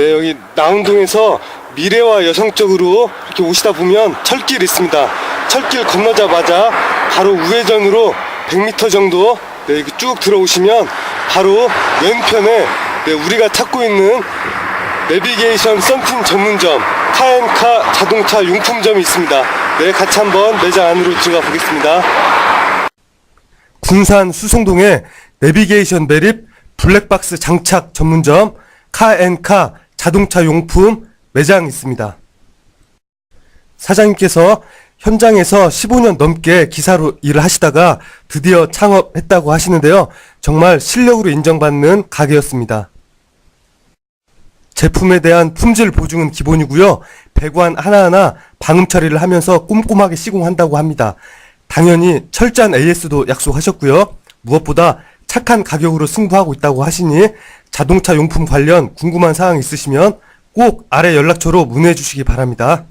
네, 여기 나운동에서 미래와 여성적으로 이렇게 오시다 보면 철길 있습니다. 철길 건너자마자 바로 우회전으로 100m 정도 네, 이렇게 쭉 들어오시면 바로 왼편에 네, 우리가 찾고 있는 내비게이션 썬팅 전문점 카앤카 자동차 용품점이 있습니다. 네, 같이 한번 매장 안으로 들어가 보겠습니다. 군산 수송동에 내비게이션 매립 블랙박스 장착 전문점 카앤카 자동차 용품 매장 있습니다. 사장님께서 현장에서 15년 넘게 기사로 일을 하시다가 드디어 창업했다고 하시는데요. 정말 실력으로 인정받는 가게였습니다. 제품에 대한 품질 보증은 기본이고요. 배관 하나하나 방음 처리를 하면서 꼼꼼하게 시공한다고 합니다. 당연히 철저한 AS도 약속하셨고요. 무엇보다 착한 가격으로 승부하고 있다고 하시니 자동차 용품 관련 궁금한 사항 있으시면 꼭 아래 연락처로 문의해 주시기 바랍니다.